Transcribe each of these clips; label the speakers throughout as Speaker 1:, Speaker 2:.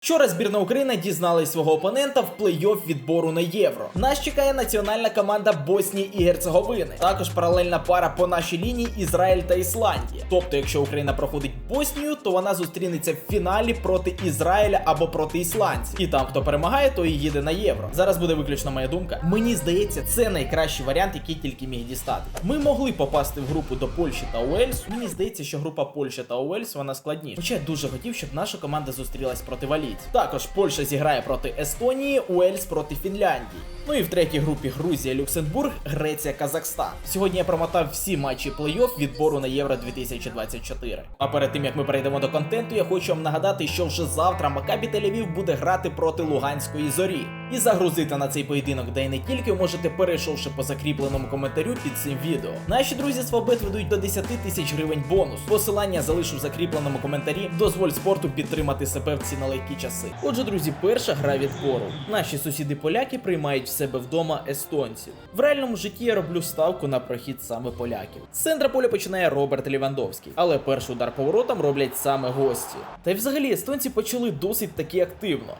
Speaker 1: Вчора збірна України дізналась свого опонента в плей-офф відбору на євро. Нас чекає національна команда Боснії і Герцеговини. Також паралельна пара по нашій лінії Ізраїль та Ісландія. Тобто, якщо Україна проходить Боснію, то вона зустрінеться в фіналі проти Ізраїля або проти ісландців. І там, хто перемагає, той і їде на євро. Зараз буде виключно моя думка. Мені здається, це найкращий варіант, який тільки міг дістати. Ми могли попасти в групу до Польщі та Уельсу. Мені здається, що група Польща та Уельс вона складніша. Хоча я дуже хотів, щоб наша команда зустрілась проти валійців. Також Польща зіграє проти Естонії, Уельс проти Фінляндії. Ну і в третій групі Грузія, Люксембург, Греція, Казахстан. Сьогодні я промотав всі матчі плей-офф відбору на Євро 2024. А перед тим як ми перейдемо до контенту, я хочу вам нагадати, що вже завтра Макабі Тель-Авів буде грати проти Луганської зорі. І загрузити на цей поєдинок, де й не тільки можете перейшовши по закріпленому коментарю під цим відео. Наші друзі з Фабет ведуть до 10 тисяч гривень бонус. Посилання залишу в закріпленому коментарі. Дозволь спорту підтримати себе в ці нелегкі часи. Отже, друзі, перша гра відбору. Наші сусіди поляки приймають себе вдома естонців. В реальному житті я роблю ставку на прохід саме поляків. З центра поля починає Роберт Лівандовський, але перший удар поворотом роблять саме гості. Та й взагалі естонці почали досить таки активно.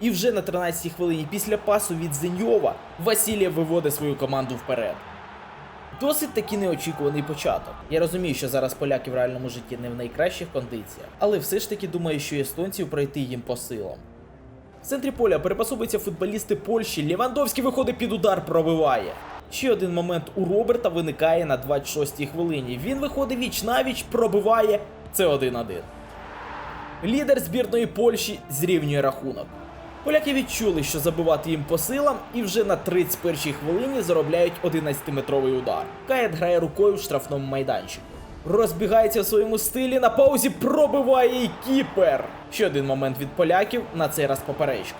Speaker 1: І вже на 13-й хвилині після пасу від Зеньова Василія виводить свою команду вперед. Досить таки неочікуваний початок. Я розумію, що зараз поляки в реальному житті не в найкращих кондиціях, але все ж таки думаю, що естонців пройти їм по силам. В центрі поля перепасовуються футболісти Польщі. Лівандовський виходить під удар, пробиває. Ще один момент у Роберта виникає на 26-й хвилині. Він виходить віч навіч, пробиває. Це 1-1. Лідер збірної Польщі зрівнює рахунок. Поляки відчули, що забивати їм по силам, і вже на 31-й хвилині заробляють 11-метровий удар. Каєт грає рукою в штрафному майданчику. Розбігається в своєму стилі, на паузі пробиває і кіпер. Ще один момент від поляків, на цей раз поперечка.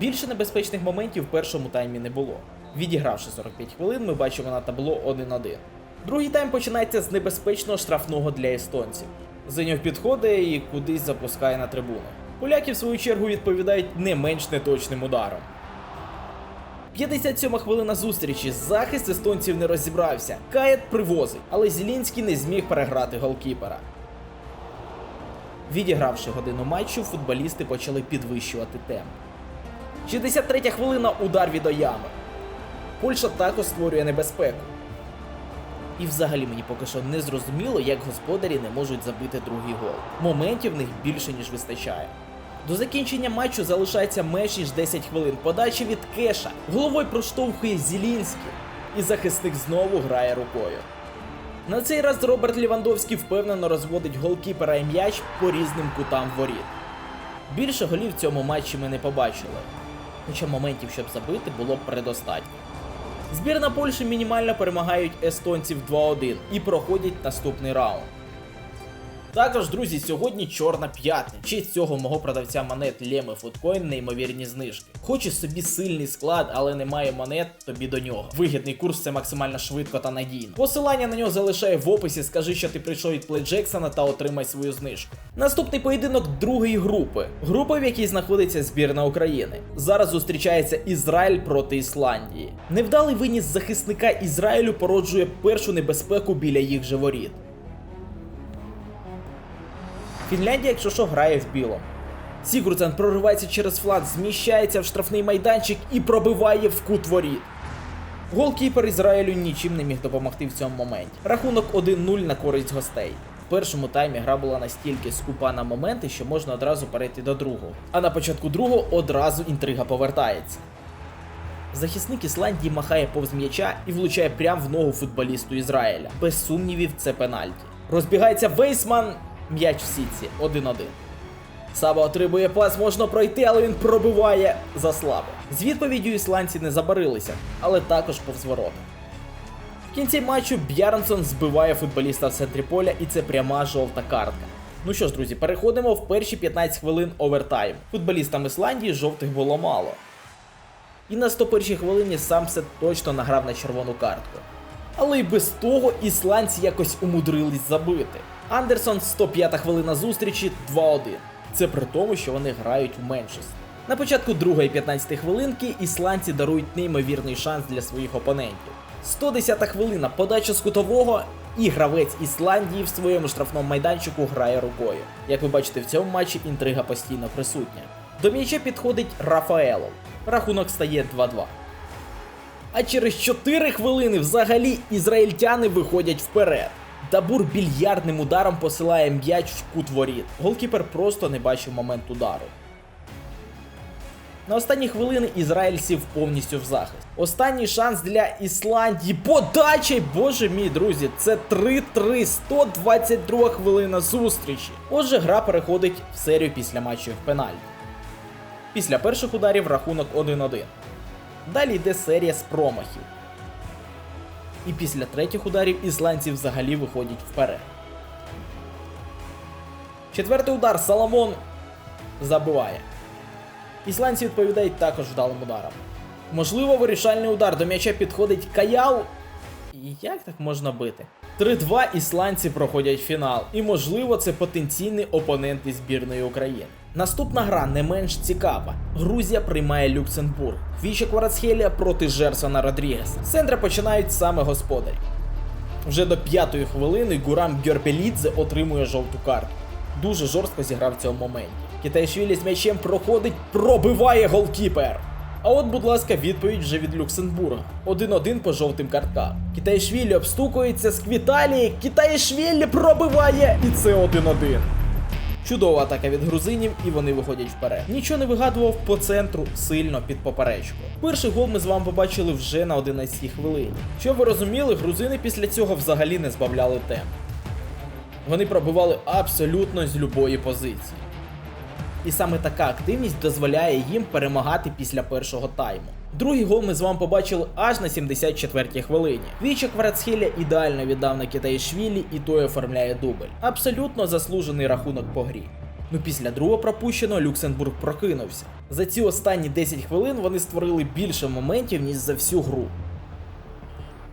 Speaker 1: Більше небезпечних моментів в першому таймі не було. Відігравши 45 хвилин, ми бачимо на табло 1-1. Другий тайм починається з небезпечного штрафного для естонців. Зеньов підходить і кудись запускає на трибуну. Поляки, в свою чергу, відповідають не менш неточним ударом. 57 хвилина зустрічі. Захист естонців не розібрався. Каєт привозить, але Зілінський не зміг переграти голкіпера. Відігравши годину матчу, футболісти почали підвищувати темп. 63 хвилина удар від Оями. Польща також створює небезпеку. І взагалі мені поки що не зрозуміло, як господарі не можуть забити другий гол. Моментів в них більше, ніж вистачає. До закінчення матчу залишається менш ніж 10 хвилин. Подача від Кеша. Головою проштовхує Зілінський. І захисник знову грає рукою. На цей раз Роберт Лівандовський впевнено розводить голкіпера і м'яч по різним кутам воріт. Більше голів в цьому матчі ми не побачили. Хоча моментів, щоб забити, було предостатньо. Збірна Польщі мінімально перемагають естонців 2-1 і проходять наступний раунд. Також, друзі, сьогодні чорна п'ятниця. Честь цього мого продавця монет Леми Фудкоін неймовірні знижки. Хочеш собі сильний склад, але немає монет, тобі до нього. Вигідний курс це максимально швидко та надійно. Посилання на нього залишаю в описі. Скажи, що ти прийшов від Плей Джексона та отримай свою знижку. Наступний поєдинок другої групи. Група, в якій знаходиться збірна України. Зараз зустрічається Ізраїль проти Ісландії. Невдалий виніс захисника Ізраїлю породжує першу небезпеку біля їх же воріт. Фінляндія, якщо що, грає в білому. Сігурдсен проривається через фланг, зміщається в штрафний майданчик і пробиває в кут воріт. Голкіпер Ізраїлю нічим не міг допомогти в цьому моменті. Рахунок 1-0 на користь гостей. В першому таймі гра була настільки скупа на моменти, що можна одразу перейти до другого. А на початку другого одразу інтрига повертається. Захисник Ісландії махає повз м'яча і влучає прямо в ногу футболісту Ізраїля. Без сумнівів, це пенальті. Розбігається Вейсман, м'яч в сітці 1-1. Саба отримує пас, можна пройти, але він пробиває за слабо. З відповіддю ісландці не забарилися, але також повз ворота. В кінці матчу Б'ярнсон збиває футболіста в центрі поля, і це пряма жовта картка. Ну що ж, друзі, переходимо в перші 15 хвилин овертайм. Футболістам Ісландії жовтих було мало. І на 101 хвилині Самсет точно награв на червону картку. Але й без того ісландці якось умудрились забити. Андерсон 105 хвилина зустрічі 2-1. Це при тому, що вони грають в меншості. На початку другої 15 хвилинки ісландці дарують неймовірний шанс для своїх опонентів. 110 хвилина подача з кутового і гравець Ісландії в своєму штрафному майданчику грає рукою. Як ви бачите, в цьому матчі інтрига постійно присутня. До м'яча підходить Рафаелов. Рахунок стає 2-2. А через 4 хвилини взагалі ізраїльтяни виходять вперед. Дабур більярдним ударом посилає м'яч в кут воріт. Голкіпер просто не бачив момент удару. На останні хвилини Ізраїль сів повністю в захист. Останній шанс для Ісландії. Подача! Боже мій друзі, це 3-3, 122 хвилина зустрічі. Отже, гра переходить в серію після матчів пенальті. Після перших ударів рахунок 1-1. Далі йде серія з промахів. І після третіх ударів ісландці взагалі виходять вперед. Четвертий удар Саламон забиває. Ісландці відповідають також вдалим ударом. Можливо, вирішальний удар до м'яча підходить Каял. Як так можна бити? 3-2 ісландці проходять фінал, і можливо це потенційний опонент із збірної України. Наступна гра не менш цікава. Грузія приймає Люксембург. Віча Кварацхелія проти Жерсона Родрігеса. З починають саме господарі. Вже до п'ятої хвилини Гурам Гьорбелідзе отримує жовту карту. Дуже жорстко зіграв в цьому моменті. Китайшвілі з м'ячем проходить, пробиває голкіпер. А от, будь ласка, відповідь вже від Люксембурга. 1-1 по жовтим карткам. Китайшвілі обстукується з Квіталії, Китайшвілі пробиває, і це 1-1. Чудова атака від грузинів, і вони виходять вперед. Нічого не вигадував по центру сильно під поперечку. Перший гол ми з вами побачили вже на 11-й хвилині. Щоб ви розуміли, грузини після цього взагалі не збавляли темп. Вони пробивали абсолютно з любої позиції. І саме така активність дозволяє їм перемагати після першого тайму. Другий гол ми з вами побачили аж на 74-й хвилині. Віча Кварацхеля ідеально віддав на Китайшвілі і той оформляє дубль. Абсолютно заслужений рахунок по грі. Ну після другого пропущеного Люксембург прокинувся. За ці останні 10 хвилин вони створили більше моментів, ніж за всю гру.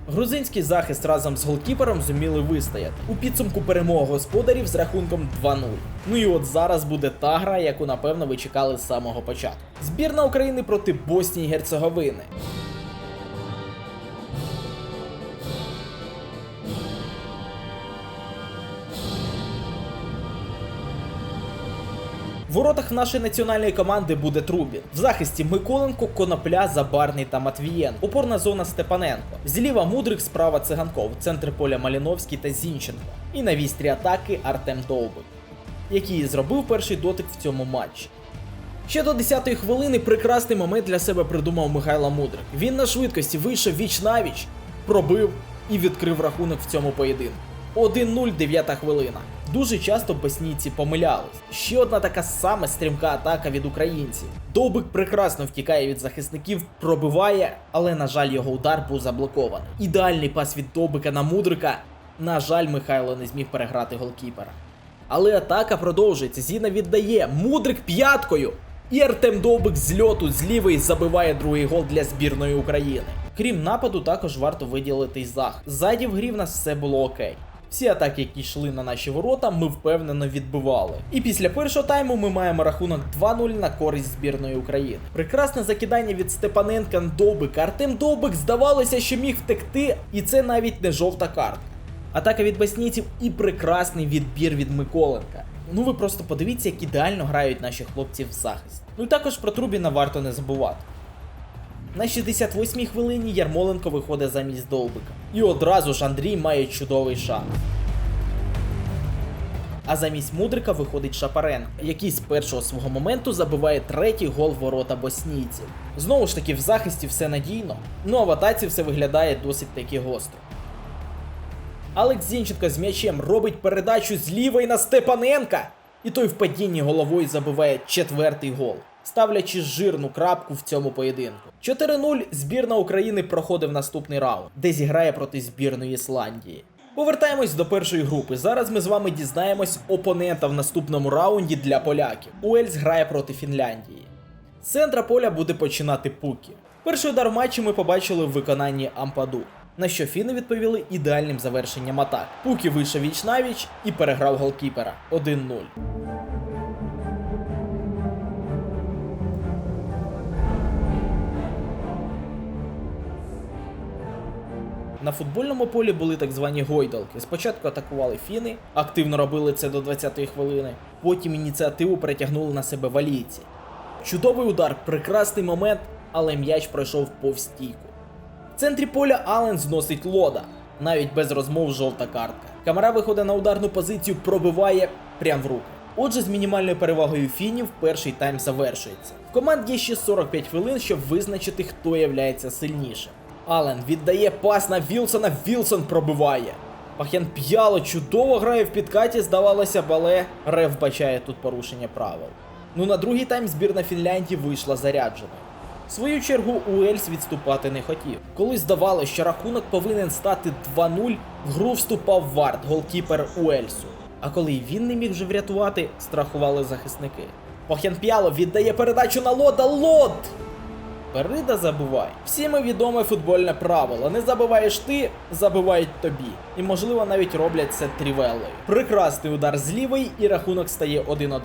Speaker 1: Грузинський захист разом з голкіпером зуміли вистояти. У підсумку перемога господарів з рахунком 2-0. Ну і от зараз буде та гра, яку напевно ви чекали з самого початку. Збірна України проти Боснії і Герцеговини. Воротах нашої національної команди буде Трубін. В захисті Миколенко, Конопля, Забарний та Матвієн. Опорна зона Степаненко. Зліва Мудрик, справа Циганков, центр поля Маліновський та Зінченко. І на вістрі атаки Артем Довбик, який зробив перший дотик в цьому матчі. Ще до 10-ї хвилини прекрасний момент для себе придумав Михайло Мудрик. Він на швидкості вийшов віч навіч, пробив і відкрив рахунок в цьому поєдинку. 1-0, 9 хвилина. Дуже часто боснійці помилялись. Ще одна така сама стрімка атака від українців. Довбик прекрасно втікає від захисників, пробиває, але, на жаль, його удар був заблокований. Ідеальний пас від Довбика на Мудрика. На жаль, Михайло не зміг переграти голкіпера. Але атака продовжується. Зіна віддає. Мудрик п'яткою. І Артем Довбик з льоту з лівої забиває другий гол для збірної України. Крім нападу, також варто виділити й захист. Ззаді в грі в нас все було окей. Всі атаки, які йшли на наші ворота, ми впевнено відбивали. І після першого тайму ми маємо рахунок 2-0 на користь збірної України. Прекрасне закидання від Степаненка на Довбика. Артем Довбик здавалося, що міг втекти, і це навіть не жовта картка. Атака від боснійців і прекрасний відбір від Миколенка. Ну ви просто подивіться, як ідеально грають наші хлопці в захист. Ну і також про Трубіна варто не забувати. На 68-й хвилині Ярмоленко виходить замість Довбика. І одразу ж Андрій має чудовий шанс. А замість Мудрика виходить Шапаренко, який з першого свого моменту забиває третій гол ворота боснійців. Знову ж таки, в захисті все надійно, ну а в атаці все виглядає досить таки гостро. Алекс Зінченко з м'ячем робить передачу з лівої на Степаненка, і той в падінні головою забиває четвертий гол, ставлячи жирну крапку в цьому поєдинку. 4-0 збірна України проходить наступний раунд, де зіграє проти збірної Ісландії. Повертаємось до першої групи. Зараз ми з вами дізнаємось опонента в наступному раунді для поляків. Уельс грає проти Фінляндії. Центра поля буде починати Пукі. Перший удар в матчі ми побачили в виконанні Ампаду. На що фіни відповіли ідеальним завершенням атак. Пукі вийшов віч навіч і переграв голкіпера 1-0. На футбольному полі були так звані гойдалки. Спочатку атакували фіни, активно робили це до 20-ї хвилини. Потім ініціативу перетягнули на себе валійці. Чудовий удар, прекрасний момент, але м'яч пройшов повз стійку. В центрі поля Ален зносить лода. Навіть без розмов жовта картка. Камера виходить на ударну позицію, пробиває прямо в руки. Отже, з мінімальною перевагою фінів перший тайм завершується. В команді ще 45 хвилин, щоб визначити, хто являється сильнішим. Ален віддає пас на Вілсона, Вілсон пробиває. Пахян п'яло чудово грає в підкаті, здавалося, б, але Рев бачає тут порушення правил. Ну на другий тайм збірна Фінляндії вийшла зарядженою. В свою чергу Уельс відступати не хотів. Коли здавалося, що рахунок повинен стати 2-0, в гру вступав Вард, голкіпер Уельсу. А коли й він не міг вже врятувати, страхували захисники. Пахян П'яло віддає передачу на лода лод! Перида забувай. Всім відоме футбольне правило. Не забиваєш ти, забивають тобі. І можливо навіть роблять це трівеллою. Прекрасний удар з лівої і рахунок стає 1-1.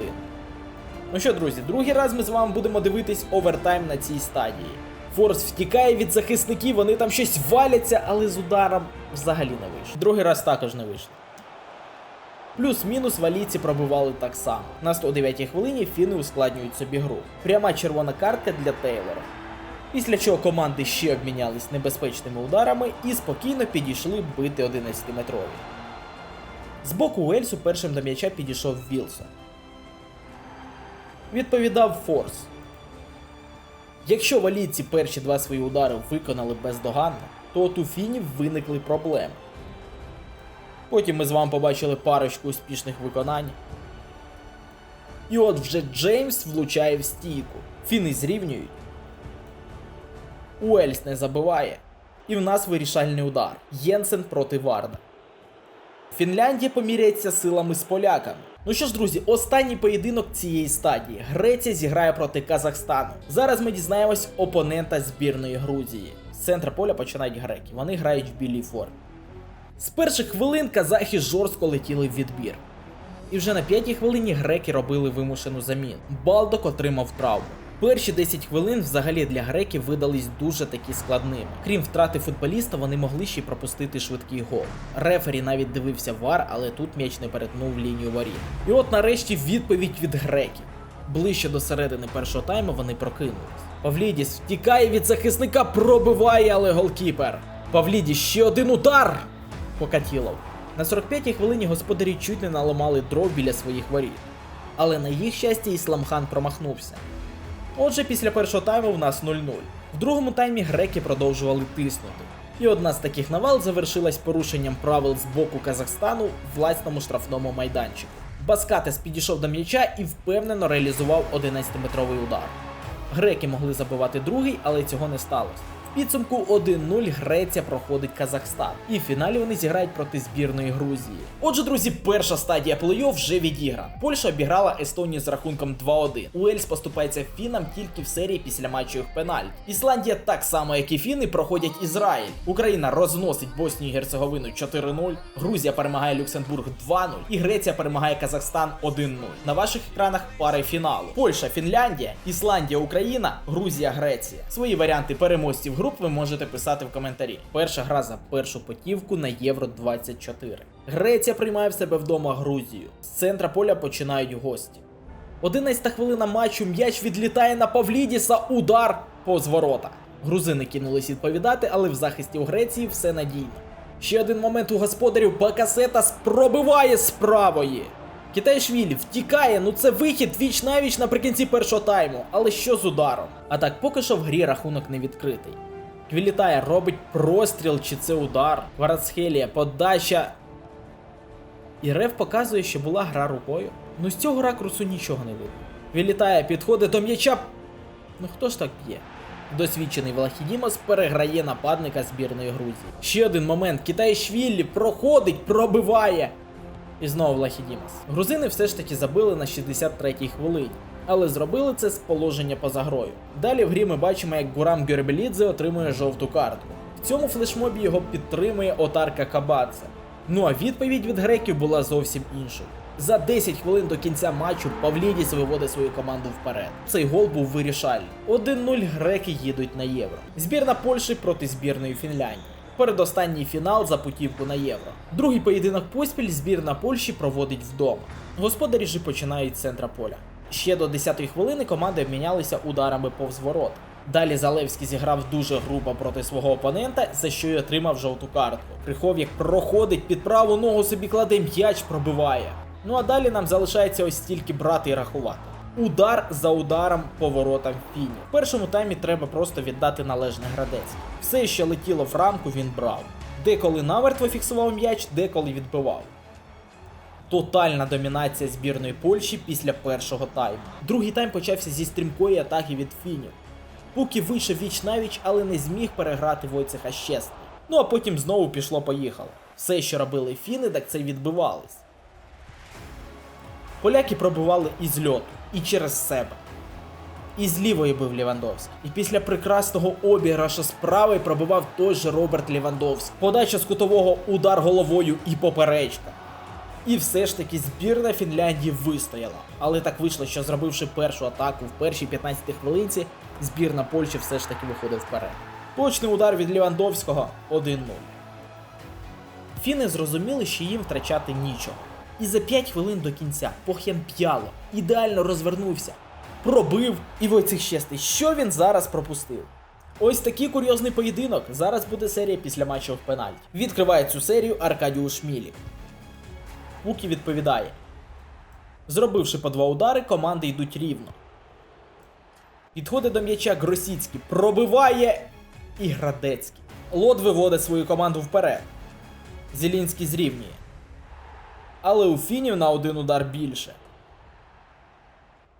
Speaker 1: Ну що, друзі, другий раз ми з вами будемо дивитись овертайм на цій стадії. Форс втікає від захисників, вони там щось валяться, але з ударом взагалі не вийшло. Другий раз також не вийшло. Плюс-мінус валійці пробивали так само. На 109-й хвилині фіни ускладнюють собі гру. Пряма червона картка для Тейлора. Після чого команди ще обмінялись небезпечними ударами і спокійно підійшли бити 11-метрові. З боку Уельсу першим до м'яча підійшов Вілсон. Відповідав Форс. Якщо валійці перші два свої удари виконали бездоганно, то от у фінів виникли проблеми. Потім ми з вами побачили парочку успішних виконань. І от вже Джеймс влучає в стійку. Фіни зрівнюють. Уельс не забиває. І в нас вирішальний удар. Єнсен проти Варда. Фінляндія поміряється силами з поляками. Ну що ж, друзі, останній поєдинок цієї стадії. Греція зіграє проти Казахстану. Зараз ми дізнаємось опонента збірної Грузії. З центра поля починають греки. Вони грають в білій формі. З перших хвилин казахи жорстко летіли в відбір. І вже на п'ятій хвилині греки робили вимушену заміну. Балдок отримав травму. Перші 10 хвилин взагалі для греків видались дуже такі складними. Крім втрати футболіста, вони могли ще й пропустити швидкий гол. Рефері навіть дивився вар, але тут м'яч не перетнув лінію воріт. І от нарешті відповідь від греків. Ближче до середини першого тайму вони прокинулись. Павлідіс втікає від захисника, пробиває, але голкіпер. Павлідіс ще один удар! Покатілов. На 45-й хвилині господарі чуть не наламали дров біля своїх воріт. Але на їх щастя Ісламхан промахнувся. Отже, після першого тайму в нас 0-0. В другому таймі греки продовжували тиснути. І одна з таких навал завершилась порушенням правил з боку Казахстану в власному штрафному майданчику. Баскатес підійшов до м'яча і впевнено реалізував 11-метровий удар. Греки могли забивати другий, але цього не сталося. Підсумку 1-0 Греція проходить Казахстан. І в фіналі вони зіграють проти збірної Грузії. Отже, друзі, перша стадія плей-офф вже відіграна. Польща обіграла Естонію з рахунком 2-1. Уельс поступається фінам тільки в серії після матчів пенальт. Ісландія так само, як і фіни, проходять Ізраїль. Україна розносить Боснію і Герцеговину 4-0. Грузія перемагає Люксембург 2-0. І Греція перемагає Казахстан 1-0. На ваших екранах пари фіналу. Польща, Фінляндія, Ісландія, Україна, Грузія, Греція. Свої варіанти переможців груп ви можете писати в коментарі. Перша гра за першу потівку на Євро 24. Греція приймає в себе вдома Грузію. З центра поля починають гості. 11 хвилина матчу м'яч відлітає на Павлідіса. Удар повз ворота. Грузини кинулись відповідати, але в захисті у Греції все надійно. Ще один момент у господарів Бакасета пробиває з правої. Китайшвілі втікає, ну це вихід віч навіч наприкінці першого тайму. Але що з ударом? А так поки що в грі рахунок не відкритий. Квілітає робить простріл чи це удар. Кварацхелія, подача. І Рев показує, що була гра рукою. Ну з цього ракурсу нічого не видно. Квілітає, підходить до м'яча. Ну хто ж так п'є? Досвідчений Влахідімос переграє нападника збірної Грузії. Ще один момент. Китайшвілі проходить, пробиває. І знову Влахідімос. Грузини все ж таки забили на 63-й хвилині. Але зробили це з положення поза грою. Далі в грі ми бачимо, як Гурам Гюрбелідзе отримує жовту картку. В цьому флешмобі його підтримує Отарка Кабадзе. Ну а відповідь від греків була зовсім іншою. За 10 хвилин до кінця матчу Павлідіс виводить свою команду вперед. Цей гол був вирішальний. 1-0 греки їдуть на євро. Збірна Польщі проти збірної Фінляндії. Передостанній фінал за путівку на євро. Другий поєдинок поспіль збірна Польщі проводить вдома. Господарі ж починають з центра поля. Ще до 10-ї хвилини команди обмінялися ударами повз ворот. Далі Залевський зіграв дуже грубо проти свого опонента, за що й отримав жовту картку. Крихов'як проходить під праву ногу собі кладе м'яч, пробиває. Ну а далі нам залишається ось тільки брати і рахувати. Удар за ударом по воротам Фіні. В першому таймі треба просто віддати належне градець. Все, що летіло в рамку, він брав. Деколи намертво фіксував м'яч, деколи відбивав. Тотальна домінація збірної Польщі після першого тайму. Другий тайм почався зі стрімкої атаки від фінів. Пукі вийшов віч навіч, але не зміг переграти Войцеха Щесний. Ну а потім знову пішло-поїхало. Все, що робили фіни, так це відбивались. Поляки пробивали із льоту, і через себе. І з лівої бив Лівандовський. І після прекрасного обіграша з правої пробивав той же Роберт Лівандовський. Подача з кутового удар головою і поперечка. І все ж таки збірна Фінляндії вистояла. Але так вийшло, що зробивши першу атаку в першій 15 хвилинці, збірна Польщі все ж таки виходить вперед. Точний удар від Лівандовського 1-0. Фіни зрозуміли, що їм втрачати нічого. І за 5 хвилин до кінця Пох'ян п'яло, ідеально розвернувся, пробив і Войцех Щестий. Що він зараз пропустив? Ось такий курйозний поєдинок. Зараз буде серія після матчу в пенальті. Відкриває цю серію Аркадіуш Мілік. Пукі відповідає. Зробивши по два удари, команди йдуть рівно. Підходить до м'яча Гросіцький, пробиває і Градецький. Лот виводить свою команду вперед. Зелінський зрівнює. Але у фінів на один удар більше.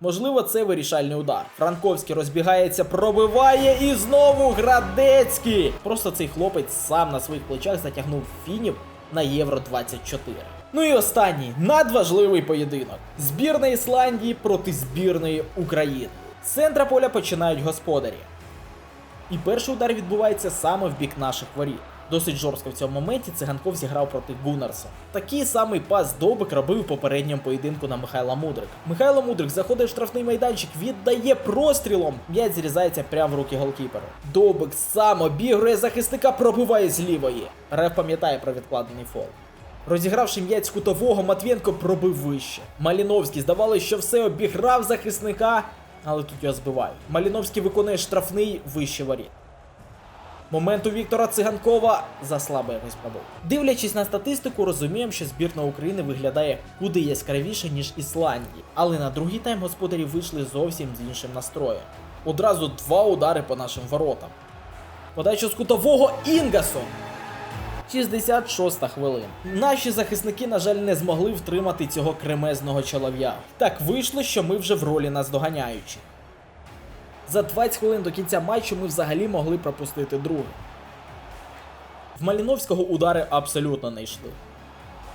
Speaker 1: Можливо, це вирішальний удар. Франковський розбігається, пробиває і знову Градецький. Просто цей хлопець сам на своїх плечах затягнув фінів на Євро 24. Ну і останній надважливий поєдинок: збірна Ісландії проти збірної України. З центра поля починають господарі. І перший удар відбувається саме в бік наших воріт. Досить жорстко в цьому моменті циганков зіграв проти Гуннарса. Такий самий пас Добик робив у попередньому поєдинку на Михайла Мудрика. Михайло Мудрик заходить в штрафний майданчик, віддає прострілом. М'яч зрізається прямо в руки голкіперу. Добик сам обігрує захисника, пробиває з лівої. Реф пам'ятає про відкладений фол. Розігравши м'яч з кутового, Матвєнко пробив вище. Маліновський здавалося, що все обіграв захисника, але тут його збивають. Маліновський виконує штрафний вище воріт. Момент у Віктора Циганкова заслабо якось пробив. Дивлячись на статистику, розуміємо, що збірна України виглядає куди яскравіше, ніж Ісландії. Але на другий тайм господарі вийшли зовсім з іншим настроєм. Одразу два удари по нашим воротам. Подача з кутового Інгасон. 66 хвилин. Наші захисники, на жаль, не змогли втримати цього кремезного чолов'я. Так вийшло, що ми вже в ролі наздоганяючих. За 20 хвилин до кінця матчу ми взагалі могли пропустити другий. В Маліновського удари абсолютно не йшли.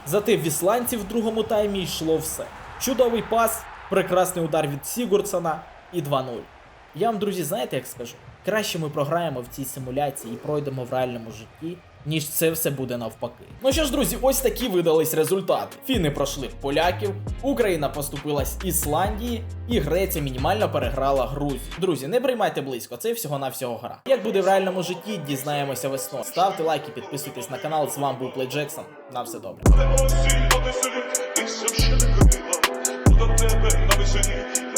Speaker 1: Зате в ісландців в другому таймі йшло все. Чудовий пас, прекрасний удар від Сігурдсона і 2-0. Я вам, друзі, знаєте, як скажу? Краще ми програємо в цій симуляції і пройдемо в реальному житті, ніж це все буде навпаки. Ну що ж, друзі, ось такі видались результати. Фіни пройшли поляків, Україна поступилась Ісландії, і Греція мінімально переграла Грузію. Друзі, не приймайте близько, це всього навсього гра. Як буде в реальному житті, дізнаємося весною. Ставте лайки, підписуйтесь на канал. З вами був Плей Джексон. На все добре.
Speaker 2: До тебе на веселі,